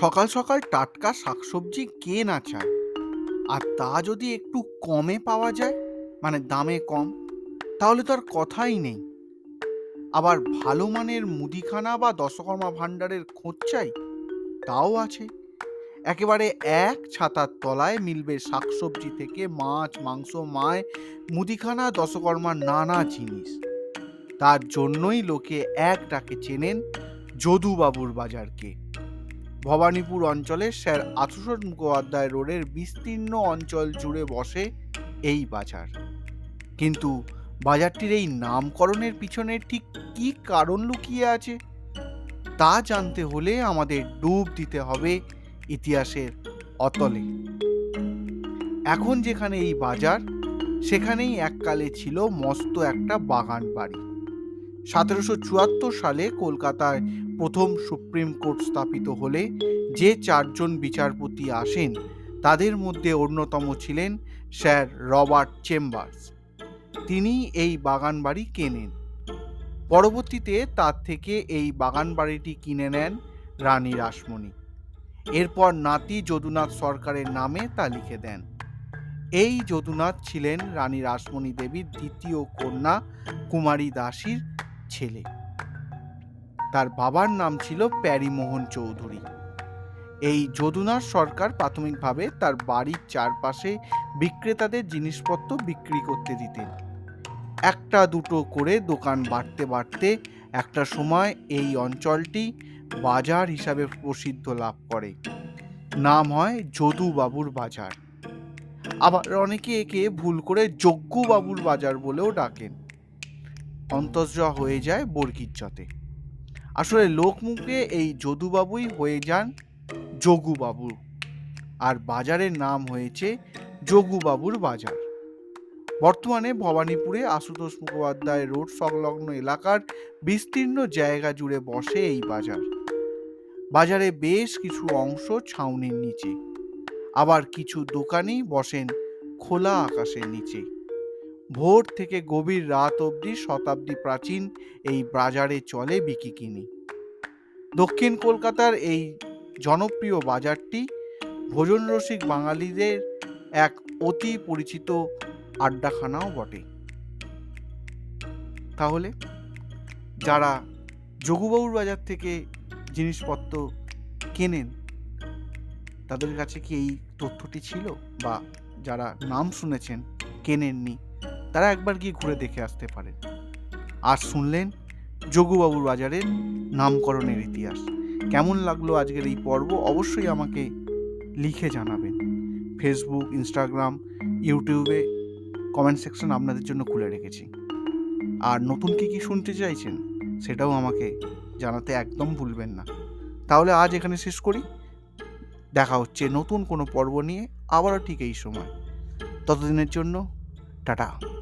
সকাল সকাল টাটকা শাকসবজি কে না চায়? আর তা যদি একটু কমে পাওয়া যায় মানে দামে কম, তাহলে তো আর কথাই নেই। আবার ভালো মানের মুদিখানা বা দশকর্মা ভাণ্ডারের খোঁজ চাই তাও আছে। একেবারে এক ছাতার তলায় মিলবে শাকসবজি থেকে মাছ, মাংস, মায়, মুদিখানা, দশকর্মার নানা জিনিস। তার জন্যই লোকে এক ডাকে চেনেন যদুবাবুর বাজারকে। ভবানীপুর অঞ্চলে স্যার আশুতোষ মুখোপাধ্যায় রোডের বিস্তীর্ণ অঞ্চল জুড়ে বসে এই বাজার। কিন্তু বাজারটির এই নামকরণের পিছনে ঠিক কী কারণ লুকিয়ে আছে? তা জানতে হলে আমাদের ডুব দিতে হবে ইতিহাসের অতলে। এখন যেখানে এই বাজার, সেখানেই এককালে ছিল মস্ত একটা বাগান বাড়ি সতেরোশো চুয়াত্তর সালে কলকাতায় প্রথম সুপ্রিম কোর্ট স্থাপিত হলে যে চারজন বিচারপতি আসেন, তাদের মধ্যে অন্যতম ছিলেন স্যার রবার্ট চেম্বার্স। তিনি এই বাগান বাড়ি কেনেন। পরবর্তীতে তার থেকে এই বাগান বাড়িটি কিনে নেন রানী রাসমণি। এরপর নাতি যদুনাথ সরকারের নামে তা লিখে দেন। এই যদুনাথ ছিলেন রানী রাসমণি দেবীর দ্বিতীয় কন্যা কুমারী দাসীর ছেলে। তার বাবার নাম ছিল প্যারিমোহন চৌধুরী। এই যদুনাথ সরকার প্রাথমিকভাবে তার বাড়ির চারপাশে বিক্রেতাদের জিনিসপত্র বিক্রি করতে দিতেন। একটা দুটো করে দোকান বাড়তে বাড়তে একটা সময় এই অঞ্চলটি বাজার হিসাবে প্রসিদ্ধ লাভ করে। নাম হয় যদুবাবুর বাজার। আবার অনেকে একে ভুল করে যজ্ঞবাবুর বাজার বলেও ডাকেন। অন্তর্জা হয়ে যায় বর্গিজ্জতে আসলে লোকমুখে এই যদুবাবুই হয়ে যান যোগুবাবু আর বাজারের নাম হয়েছে যোগুবাবুর বাজার। বর্তমানে ভবানীপুরে আশুতোষ মুখোপাধ্যায় রোড সংলগ্ন এলাকার বিস্তীর্ণ জায়গা জুড়ে বসে এই বাজার। বাজারে বেশ কিছু অংশ ছাউনির নিচে। আবার কিছু দোকানেই বসেন খোলা আকাশের নিচে। ভোর থেকে গভীর রাত অবধি শতাব্দী প্রাচীন এই বাজারে চলে বিকিকিনি দক্ষিণ কলকাতার এই জনপ্রিয় বাজারটি ভোজন রসিক বাঙালিদের এক অতি পরিচিত আড্ডাখানাও বটে। তাহলে যারা যোগুবাবুর বাজার থেকে জিনিসপত্র কেনেন, তাদের কাছে কি এই তথ্যটি ছিল? বা যারা নাম শুনেছেন, কেনেননি? তারা একবার গিয়ে ঘুরে দেখে আসতে পারেন। আর শুনলেন, যোগুবাবুর বাজারের নামকরণের ইতিহাস। কেমন লাগল আজকের এই পর্ব? অবশ্যই আমাকে লিখে জানাবেন। ফেসবুক ইনস্টাগ্রাম ইউটিউবে কমেন্ট সেকশন আপনাদের জন্য খুলে রেখেছি। আর নতুন কী কী শুনতে চাইছেন, সেটাও আমাকে জানাতে একদম ভুলবেন না। তাহলে আজ এখানে শেষ করি। দেখা হচ্ছে নতুন কোনো পর্ব নিয়ে আবারও ঠিক এই সময়। ততদিনের জন্য টাটা।